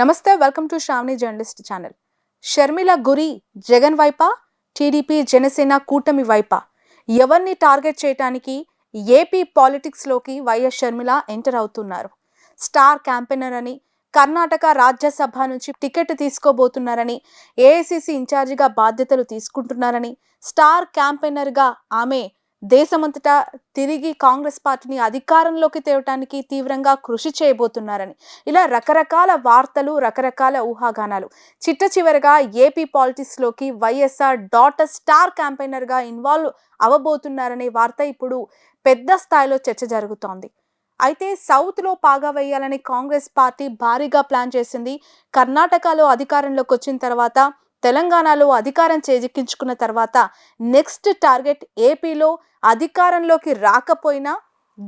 నమస్తే welcome to Sravani journalist channel. Sharmila గురి Jagan వైపా TDP Janasena కూటమి వైపా? ఎవరిని టార్గెట్ చేయడానికి ఏపీ పాలిటిక్స్లోకి వైఎస్ షర్మిల ఎంటర్ అవుతున్నారు? స్టార్ క్యాంపెయినర్ అని కర్ణాటక రాజ్యసభ నుంచి టికెట్ తీసుకోబోతున్నారని ఏఐసిసి ఇన్ఛార్జిగా బాధ్యతలు తీసుకుంటున్నారని స్టార్ క్యాంపెయినర్గా ఆమె దేశమంతటా తిరిగి కాంగ్రెస్ పార్టీని అధికారంలోకి తేవటానికి తీవ్రంగా కృషి చేయబోతున్నారని. ఇలా రకరకాల వార్తలు రకరకాల ఊహాగానాలు. చిట్ట చివరగా ఏపీ పాలిటిక్స్లోకి వైఎస్ఆర్ డాటర్ స్టార్ క్యాంపెయినర్గా ఇన్వాల్వ్ అవ్వబోతున్నారనే వార్త ఇప్పుడు పెద్ద స్థాయిలో చర్చ జరుగుతోంది. అయితే సౌత్లో పాగా వేయాలని కాంగ్రెస్ పార్టీ భారీగా ప్లాన్ చేసింది. కర్ణాటకలో అధికారంలోకి వచ్చిన తర్వాత తెలంగాణలో అధికారం చేజిక్కించుకున్న తర్వాత నెక్స్ట్ టార్గెట్ ఏపీలో అధికారంలోకి రాకపోయినా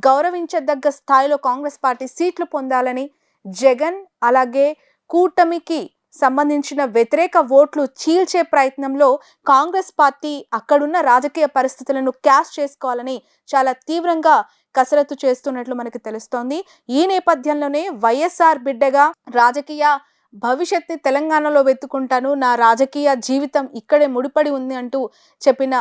గౌరవించదగ్గ స్థాయిలో కాంగ్రెస్ పార్టీ సీట్లు పొందాలని జగన్ అలాగే కూటమికి సంబంధించిన వ్యతిరేక ఓట్లు చీల్చే ప్రయత్నంలో కాంగ్రెస్ పార్టీ అక్కడున్న రాజకీయ పరిస్థితులను క్యాష్ చేసుకోవాలని చాలా తీవ్రంగా కసరత్తు చేస్తున్నట్లు మనకి తెలుస్తోంది. ఈ నేపథ్యంలోనే వైఎస్ఆర్ బిడ్డగా రాజకీయ భవిష్యత్ని తెలంగాణలో వెతుకుంటాను నా రాజకీయ జీవితం ఇక్కడే ముడిపడి ఉంది అంటూ చెప్పిన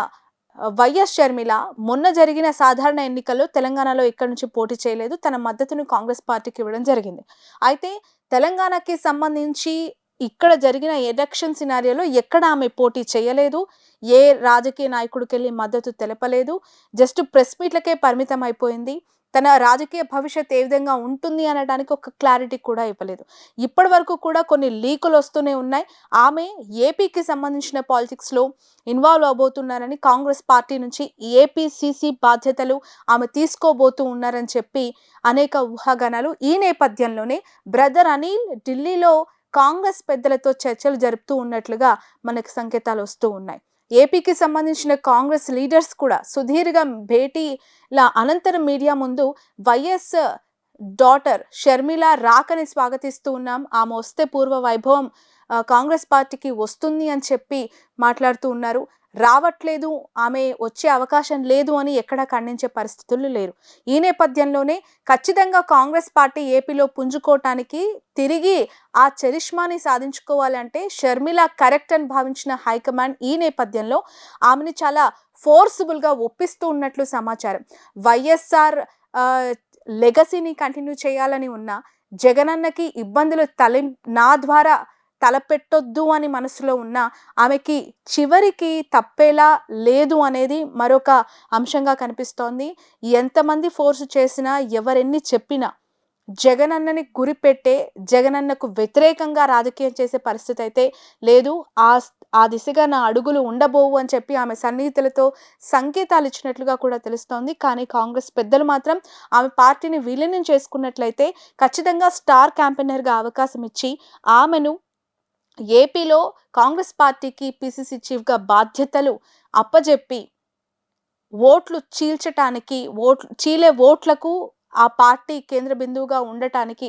వైఎస్ షర్మిల మొన్న జరిగిన సాధారణ ఎన్నికల్లో తెలంగాణలో ఎక్కడి నుంచి పోటీ చేయలేదు. తన మద్దతును కాంగ్రెస్ పార్టీకి ఇవ్వడం జరిగింది. అయితే తెలంగాణకి సంబంధించి ఇక్కడ జరిగిన ఎలక్షన్ సినారియోలో ఎక్కడ ఆమె పోటీ చేయలేదు. ఏ రాజకీయ నాయకుడికి వెళ్ళి మద్దతు తెలపలేదు. జస్ట్ ప్రెస్ మీట్లకే పరిమితం అయిపోయింది తన రాజకీయ భవిష్యత్ ఏ విధంగా ఉంటుంది అనడానికి ఒక క్లారిటీ కూడా ఇవ్వలేదు. ఇప్పటి వరకు కూడా కొన్ని లీకులు వస్తూనే ఉన్నాయి. ఆమె ఏపీకి సంబంధించిన పాలిటిక్స్లో ఇన్వాల్వ్ అవబోతున్నారని కాంగ్రెస్ పార్టీ నుంచి ఏపీసీసీ బాధ్యతలు ఆమె తీసుకోబోతూ ఉన్నారని చెప్పి అనేక ఊహాగానాలు. ఈ నేపథ్యంలోనే బ్రదర్ అనిల్ ఢిల్లీలో కాంగ్రెస్ పెద్దలతో చర్చలు జరుపుతూ ఉన్నట్లుగా మనకు సంకేతాలు వస్తూ ఉన్నాయి. ఏపీకి సంబంధించిన కాంగ్రెస్ లీడర్స్ కూడా సుదీర్ఘ భేటీల అనంతరం మీడియా ముందు వైఎస్ డాటర్ షర్మిల రాకని స్వాగతిస్తూ ఉన్నాం. ఆమె వస్తే పూర్వ వైభవం కాంగ్రెస్ పార్టీకి వస్తుంది అని చెప్పి మాట్లాడుతూ ఉన్నారు. రావట్లేదు ఆమె వచ్చే అవకాశం లేదు అని ఎక్కడా ఖండించే పరిస్థితులు లేరు. ఈ నేపథ్యంలోనే ఖచ్చితంగా కాంగ్రెస్ పార్టీ ఏపీలో పుంజుకోవటానికి తిరిగి ఆ చరిష్మాని సాధించుకోవాలంటే షర్మిల కరెక్ట్ అని భావించిన హైకమాండ్ ఈ నేపథ్యంలో ఆమెని చాలా ఫోర్సబుల్గా ఒప్పిస్తూ ఉన్నట్లు సమాచారం. వైఎస్ఆర్ లెగసీని కంటిన్యూ చేయాలని ఉన్న జగనన్నకి ఇబ్బందులు తలి నా ద్వారా తలపెట్టొద్దు అని మనసులో ఉన్న ఆమెకి చివరికి తప్పేలా లేదు అనేది మరొక అంశంగా కనిపిస్తోంది. ఎంతమంది ఫోర్స్ చేసినా ఎవరెన్ని చెప్పినా జగనన్నని గురిపెట్టే జగనన్నకు వ్యతిరేకంగా రాజకీయం చేసే పరిస్థితి అయితే లేదు. ఆ ఆ దిశగా నా అడుగులు ఉండబోవు అని చెప్పి ఆమె సన్నిహితులతో సంకేతాలు ఇచ్చినట్లుగా కూడా తెలుస్తోంది. కానీ కాంగ్రెస్ పెద్దలు మాత్రం ఆమె పార్టీని విలీనం చేసుకున్నట్లయితే ఖచ్చితంగా స్టార్ క్యాంపెయినర్గా అవకాశం ఇచ్చి ఆమెను ఏపీలో కాంగ్రెస్ పార్టీకి పిసిసి చీఫ్గా బాధ్యతలు అప్పజెప్పి ఓట్లు చీల్చటానికి ఓట్లు చీలే ఓట్లకు ఆ పార్టీ కేంద్ర బిందువుగా ఉండటానికి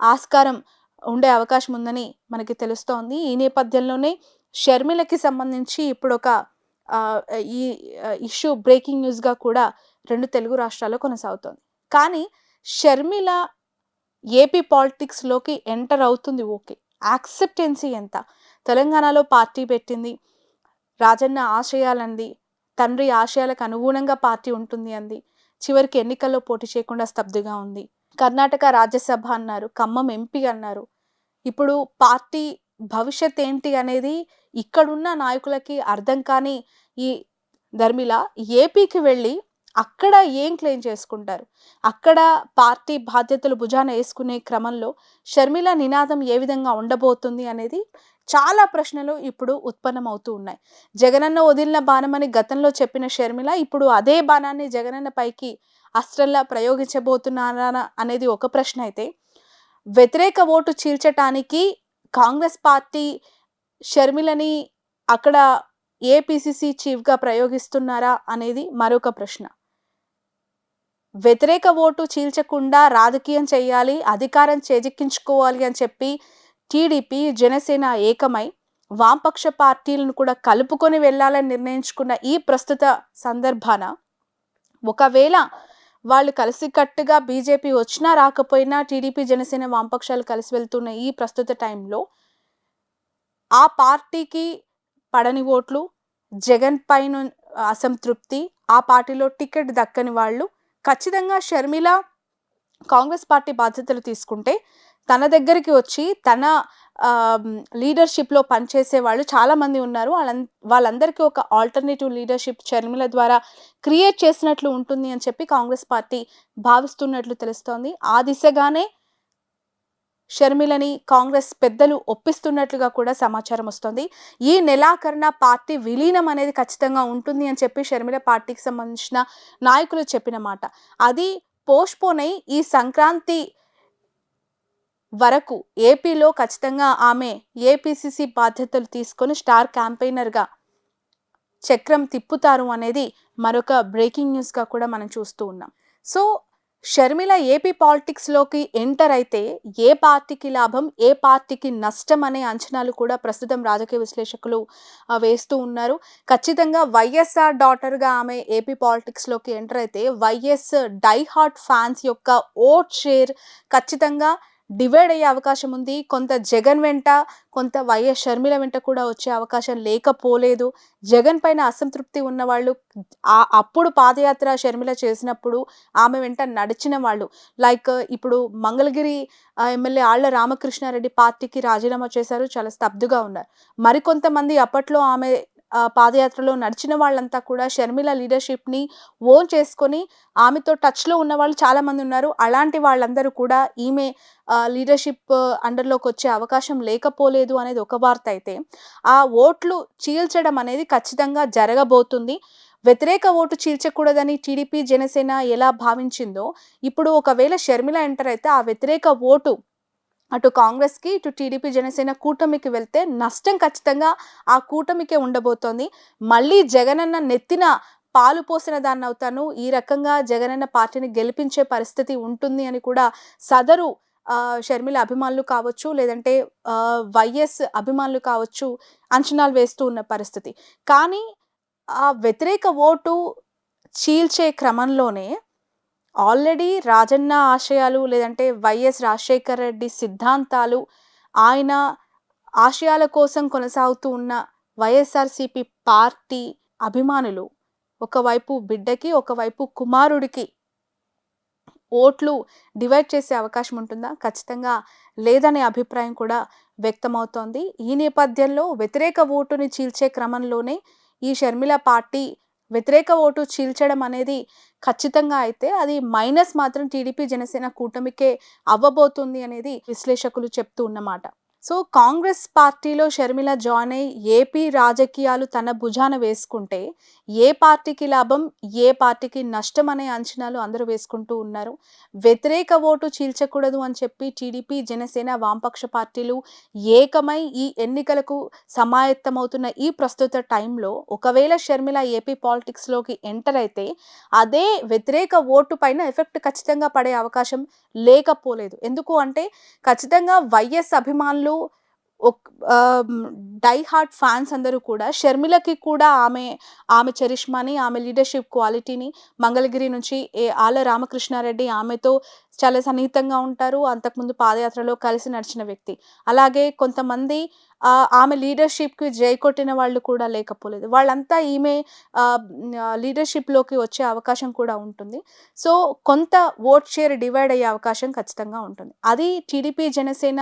ఆస్కారం ఉండే అవకాశం ఉందని మనకి తెలుస్తోంది. ఈ నేపథ్యంలోనే షర్మిలకి సంబంధించి ఇప్పుడు ఒక ఈ ఇష్యూ బ్రేకింగ్ న్యూస్గా కూడా రెండు తెలుగు రాష్ట్రాల్లో కొనసాగుతోంది. కానీ షర్మిల ఏపీ పాలిటిక్స్లోకి ఎంటర్ అవుతుంది ఓకే. యాక్సెప్టెన్సీ ఎంత? తెలంగాణలో పార్టీ పెట్టింది రాజన్న ఆశయాలంది తండ్రి ఆశయాలకు అనుగుణంగా పార్టీ ఉంటుంది అంది. చివరికి ఎన్నికల్లో పోటీ చేయకుండా స్తబ్దుగా ఉంది. కర్ణాటక రాజ్యసభ అన్నారు ఖమ్మం ఎంపీ అన్నారు. ఇప్పుడు పార్టీ భవిష్యత్ ఏంటి అనేది ఇక్కడున్న నాయకులకి అర్థం కాని ఈ ధర్మిల ఏపీకి వెళ్ళి అక్కడ ఏం క్లెయిమ్ చేసుకుంటారు? అక్కడ పార్టీ బాధ్యతలు భుజాన వేసుకునే క్రమంలో షర్మిల నినాదం ఏ విధంగా ఉండబోతుంది అనేది చాలా ప్రశ్నలు ఇప్పుడు ఉత్పన్నమవుతూ ఉన్నాయి. జగనన్న వదిలిన బాణమని గతంలో చెప్పిన షర్మిల ఇప్పుడు అదే బాణాన్ని జగనన్న పైకి అస్త్రంలా ప్రయోగించబోతున్నారా అనేది ఒక ప్రశ్న అయితే వ్యతిరేక ఓటు చీల్చటానికి కాంగ్రెస్ పార్టీ షర్మిలని అక్కడ ఏపీసీసీ చీఫ్గా ప్రయోగిస్తున్నారా అనేది మరొక ప్రశ్న. వ్యతిరేక ఓటు చీల్చకుండా రాజకీయం చేయాలి అధికారం చేజిక్కించుకోవాలి అని చెప్పి టీడీపీ జనసేన ఏకమై వామపక్ష పార్టీలను కూడా కలుపుకొని వెళ్ళాలని నిర్ణయించుకున్న ఈ ప్రస్తుత సందర్భాన ఒకవేళ వాళ్ళు కలిసికట్టుగా బీజేపీ వచ్చినా రాకపోయినా టీడీపీ జనసేన వామపక్షాలు కలిసి వెళ్తున్న ఈ ప్రస్తుత టైంలో ఆ పార్టీకి పడని ఓట్లు జగన్ పైన అసంతృప్తి ఆ పార్టీలో టికెట్ దక్కని వాళ్ళు ఖచ్చితంగా షర్మిల కాంగ్రెస్ పార్టీ బాధ్యతలు తీసుకుంటే తన దగ్గరికి వచ్చి తన లీడర్షిప్లో పనిచేసే వాళ్ళు చాలామంది ఉన్నారు. వాళ్ళ వాళ్ళందరికీ ఒక ఆల్టర్నేటివ్ లీడర్షిప్ షర్మిల ద్వారా క్రియేట్ చేసినట్లు ఉంటుంది అని చెప్పి కాంగ్రెస్ పార్టీ భావిస్తున్నట్లు తెలుస్తోంది. ఆ దిశగానే షర్మిలని కాంగ్రెస్ పెద్దలు ఒప్పిస్తున్నట్లుగా కూడా సమాచారం వస్తుంది. ఈ నెలాఖరున పార్టీ విలీనం అనేది ఖచ్చితంగా ఉంటుంది అని చెప్పి షర్మిల పార్టీకి సంబంధించిన నాయకులు చెప్పిన మాట. అది పోస్ట్పోన్ అయి ఈ సంక్రాంతి వరకు ఏపీలో ఖచ్చితంగా ఆమె ఏపీసీసీ బాధ్యతలు తీసుకొని స్టార్ క్యాంపెయినర్గా చక్రం తిప్పుతారు అనేది మరొక బ్రేకింగ్ న్యూస్గా కూడా మనం చూస్తూ ఉన్నాం. సో షర్మిల ఏపీ పాలిటిక్స్లోకి ఎంటర్ అయితే ఏ పార్టీకి లాభం ఏ పార్టీకి నష్టం అనే అంచనాలు కూడా ప్రస్తుతం రాజకీయ విశ్లేషకులు వేస్తూ ఉన్నారు. ఖచ్చితంగా వైఎస్ఆర్ డాటర్గా ఆమె ఏపీ పాలిటిక్స్లోకి ఎంటర్ అయితే వైఎస్ డైహార్ట్ ఫ్యాన్స్ యొక్క ఓట్ షేర్ ఖచ్చితంగా డివైడ్ అయ్యే అవకాశం ఉంది. కొంత జగన్ వెంట కొంత వైఎస్ షర్మిల వెంట కూడా వచ్చే అవకాశం లేకపోలేదు. జగన్ పైన అసంతృప్తి ఉన్న వాళ్ళు అప్పుడు పాదయాత్ర షర్మిల చేసినప్పుడు ఆమె వెంట నడిచిన వాళ్ళు. లైక్ ఇప్పుడు మంగళగిరి ఎమ్మెల్యే ఆళ్ళ రామకృష్ణారెడ్డి పార్టీకి రాజీనామా చేశారు. చాలా స్తబ్దుగా ఉన్నారు. మరికొంతమంది అప్పట్లో ఆమె పాదయాత్రలో నడిచిన వాళ్ళంతా కూడా షర్మిల లీడర్షిప్ని ఓన్ చేసుకొని ఆమెతో టచ్లో ఉన్న వాళ్ళు చాలామంది ఉన్నారు. అలాంటి వాళ్ళందరూ కూడా ఈమె లీడర్షిప్ అండర్లోకి వచ్చే అవకాశం లేకపోలేదు అనేది ఒక వార్త అయితే. ఆ ఓట్లు చీల్చడం అనేది ఖచ్చితంగా జరగబోతుంది. వ్యతిరేక ఓటు చీల్చకూడదని టీడీపీ జనసేన ఎలా భావించిందో ఇప్పుడు ఒకవేళ షర్మిల ఎంటర్ అయితే ఆ వ్యతిరేక ఓటు అటు కాంగ్రెస్కి ఇటు టీడీపీ జనసేన కూటమికి వెళ్తే నష్టం ఖచ్చితంగా ఆ కూటమికే ఉండబోతోంది. మళ్ళీ జగనన్న నెత్తిన పాలు పోసిన దాన్ని అవుతాను ఈ రకంగా జగనన్న పార్టీని గెలిపించే పరిస్థితి ఉంటుంది అని కూడా సదరు షర్మిల అభిమానులు కావచ్చు లేదంటే వైఎస్ అభిమానులు కావచ్చు అంచనాలు వేస్తూ ఉన్న పరిస్థితి. కానీ ఆ వ్యతిరేక ఓటు చీల్చే క్రమంలోనే ఆల్రెడీ రాజన్న ఆశయాలు లేదంటే వైఎస్ రాజశేఖర రెడ్డి సిద్ధాంతాలు ఆయన ఆశయాల కోసం కొనసాగుతూ ఉన్న వైఎస్ఆర్సిపి పార్టీ అభిమానులు ఒకవైపు బిడ్డకి ఒకవైపు కుమారుడికి ఓట్లు డివైడ్ చేసే అవకాశం ఉంటుందా? ఖచ్చితంగా లేదనే అభిప్రాయం కూడా వ్యక్తమవుతోంది. ఈ నేపథ్యంలో వ్యతిరేక ఓటుని చీల్చే క్రమంలోనే ఈ షర్మిల పార్టీ వ్యతిరేక ఓటు చీల్చడం అనేది ఖచ్చితంగా అయితే అది మైనస్ మాత్రం టీడీపీ జనసేన కూటమికే అవ్వబోతుంది అనేది విశ్లేషకులు చెప్తూ ఉన్నమాట. సో కాంగ్రెస్ పార్టీలో షర్మిల జాయిన్ అయి ఏపీ రాజకీయాలు తన భుజాన వేసుకుంటే ఏ పార్టీకి లాభం ఏ పార్టీకి నష్టం అనే అంచనాలు అందరూ వేసుకుంటూ ఉన్నారు. వ్యతిరేక ఓటు చీల్చకూడదు అని చెప్పి టీడీపీ జనసేన వామపక్ష పార్టీలు ఏకమై ఈ ఎన్నికలకు సమాయత్తమవుతున్న ఈ ప్రస్తుత టైంలో ఒకవేళ షర్మిల ఏపీ పాలిటిక్స్లోకి ఎంటర్ అయితే అదే వ్యతిరేక ఓటు పైన ఎఫెక్ట్ ఖచ్చితంగా పడే అవకాశం లేకపోలేదు. ఎందుకు అంటే ఖచ్చితంగా వైఎస్ అభిమానులు డై హార్ట్ ఫ్యాన్స్ అందరూ కూడా షర్మిలకి కూడా ఆమె ఆమె చరిష్మాని ఆమె లీడర్షిప్ క్వాలిటీని మంగళగిరి నుంచి ఏ ఆల రామకృష్ణారెడ్డి ఆమెతో చాలా సన్నిహితంగా ఉంటారు. అంతకుముందు పాదయాత్రలో కలిసి నడిచిన వ్యక్తి. అలాగే కొంతమంది ఆమె లీడర్షిప్కి జై కొట్టిన వాళ్ళు కూడా లేకపోలేదు. వాళ్ళంతా ఈమె లీడర్షిప్లోకి వచ్చే అవకాశం కూడా ఉంటుంది. సో కొంత ఓట్ షేర్ డివైడ్ అయ్యే అవకాశం ఖచ్చితంగా ఉంటుంది. అది టీడీపీ జనసేన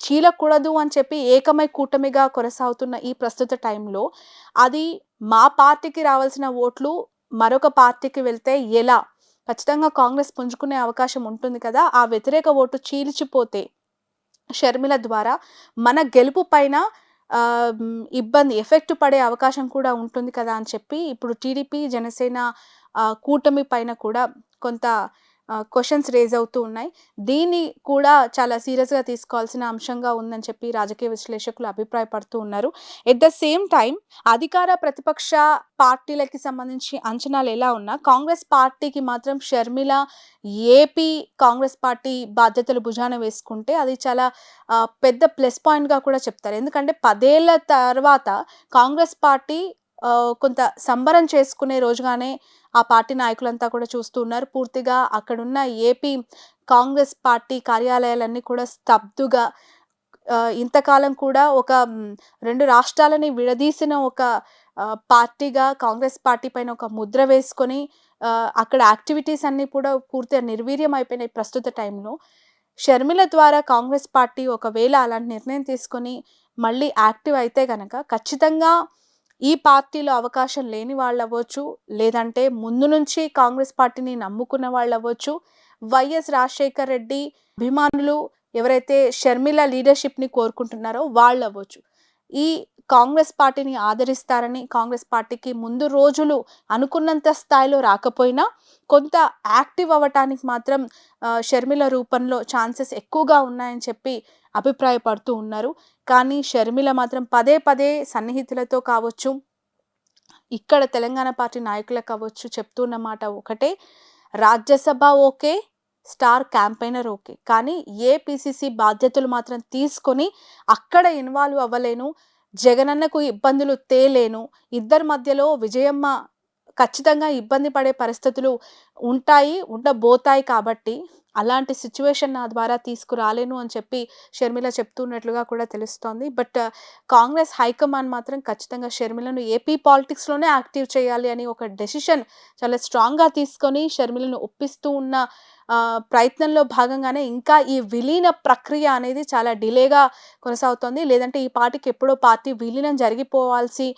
చీలకూడదు అని చెప్పి ఏకమై కూటమిగా కొనసాగుతున్న ఈ ప్రస్తుత టైంలో అది మా పార్టీకి రావాల్సిన ఓట్లు మరొక పార్టీకి వెళ్తే ఎలా? ఖచ్చితంగా కాంగ్రెస్ పుంజుకునే అవకాశం ఉంటుంది కదా. ఆ వ్యతిరేక ఓటు చీల్చిపోతే షర్మిల ద్వారా మన గెలుపు పైన ఇబ్బంది ఎఫెక్ట్ పడే అవకాశం కూడా ఉంటుంది కదా అని చెప్పి ఇప్పుడు టీడీపీ జనసేన కూటమి పైన కూడా కొంత క్వశ్చన్స్ రేజ్ అవుతూ ఉన్నాయి. దీన్ని కూడా చాలా సీరియస్గా తీసుకోవాల్సిన అంశంగా ఉందని చెప్పి రాజకీయ విశ్లేషకులు అభిప్రాయపడుతూ ఉన్నారు. ఎట్ ద సేమ్ టైం అధికార ప్రతిపక్ష పార్టీలకి సంబంధించి అంచనాలు ఎలా ఉన్నా కాంగ్రెస్ పార్టీకి మాత్రం షర్మిల ఏపీ కాంగ్రెస్ పార్టీ బాధ్యతలు భుజాన వేసుకుంటే అది చాలా పెద్ద ప్లస్ పాయింట్గా కూడా చెప్తారు. ఎందుకంటే పదేళ్ళ తర్వాత కాంగ్రెస్ పార్టీ కొంత సంబరం చేసుకునే రోజుగానే ఆ పార్టీ నాయకులంతా కూడా చూస్తూ ఉన్నారు. పూర్తిగా అక్కడున్న ఏపీ కాంగ్రెస్ పార్టీ కార్యాలయాలన్నీ కూడా స్తబ్దుగా ఇంతకాలం కూడా ఒక రెండు రాష్ట్రాలని విడదీసిన ఒక పార్టీగా కాంగ్రెస్ పార్టీ పైన ఒక ముద్ర వేసుకొని అక్కడ యాక్టివిటీస్ అన్నీ కూడా పూర్తిగా నిర్వీర్యం అయిపోయినాయి ప్రస్తుత టైంలో. షర్మిల ద్వారా కాంగ్రెస్ పార్టీ ఒకవేళ అలాంటి నిర్ణయం తీసుకొని మళ్ళీ యాక్టివ్ అయితే కనుక ఖచ్చితంగా ఈ పార్టీలో అవకాశం లేని వాళ్ళు అవ్వచ్చు లేదంటే ముందు నుంచి కాంగ్రెస్ పార్టీని నమ్ముకున్న వాళ్ళు అవ్వచ్చు వైఎస్ రాజశేఖర్ రెడ్డి అభిమానులు ఎవరైతే షర్మిల లీడర్షిప్ని కోరుకుంటున్నారో వాళ్ళు అవ్వచ్చు ఈ కాంగ్రెస్ పార్టీని ఆదరిస్తారని కాంగ్రెస్ పార్టీకి ముందు రోజులు అనుకున్నంత స్థాయిలో రాకపోయినా కొంత యాక్టివ్ అవ్వటానికి మాత్రం షర్మిల రూపంలో ఛాన్సెస్ ఎక్కువగా ఉన్నాయని చెప్పి అభిప్రాయపడుతూ ఉన్నారు. కానీ షర్మిల మాత్రం పదే పదే సన్నిహితులతో కావచ్చు ఇక్కడ తెలంగాణ పార్టీ నాయకులకు కావచ్చు చెప్తున్న మాట ఒకటే Rajya Sabha okay star campaigner okay. కానీ ఏ పిసిసి బాధ్యతలు మాత్రం తీసుకొని అక్కడ ఇన్వాల్వ్ అవ్వలేను జగనన్నకు ఇబ్బందులు తేలేను. ఇద్దరి మధ్యలో విజయమ్మ ఖచ్చితంగా ఇబ్బంది పడే పరిస్థితులు ఉంటాయి ఉండబోతాయి కాబట్టి అలాంటి సిచ్యువేషన్ నా ద్వారా తీసుకురాలేను అని చెప్పి షర్మిల చెప్తున్నట్లుగా కూడా తెలుస్తోంది. బట్ కాంగ్రెస్ హైకమాండ్ మాత్రం ఖచ్చితంగా షర్మిలను ఏపీ పాలిటిక్స్లోనే యాక్టివ్ చేయాలి అని ఒక డెసిషన్ చాలా స్ట్రాంగ్గా తీసుకొని షర్మిలను ఒప్పిస్తూ ఉన్న ప్రయత్నంలో భాగంగానే ఇంకా ఈ విలీన ప్రక్రియ అనేది చాలా డిలేగా కొనసాగుతోంది. లేదంటే ఈ పార్టీకి ఎప్పుడో పార్టీ విలీనం జరిగిపోవాల్సి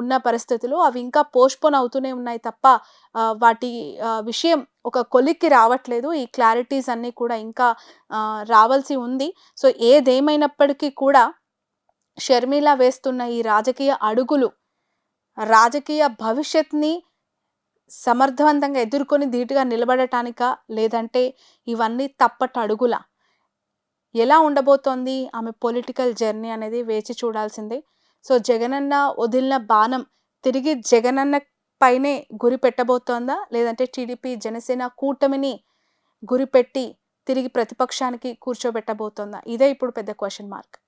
ఉన్న పరిస్థితులు అవి ఇంకా పోస్ట్పోన్ అవుతూనే ఉన్నాయి తప్ప వాటి విషయం ఒక కొలిక్కి రావట్లేదు. ఈ క్లారిటీస్ అన్నీ కూడా ఇంకా రావాల్సి ఉంది. సో ఏదేమైనప్పటికీ కూడా షర్మిల వేస్తున్న ఈ రాజకీయ అడుగులు రాజకీయ భవిష్యత్ని సమర్థవంతంగా ఎదుర్కొని ధీటుగా నిలబడటానికా? లేదంటే ఇవన్నీ తప్పట అడుగులా ఎలా ఉండబోతోంది ఆమె పొలిటికల్ జర్నీ అనేది వేచి చూడాల్సిందే. సో జగనన్న వదిలిన బాణం తిరిగి జగనన్న పైనే గురి పెట్టబోతోందా? లేదంటే టీడీపీ జనసేన కూటమిని గురిపెట్టి తిరిగి ప్రతిపక్షానికి కూర్చోబెట్టబోతోందా? ఇదే ఇప్పుడు పెద్ద క్వశ్చన్ మార్క్.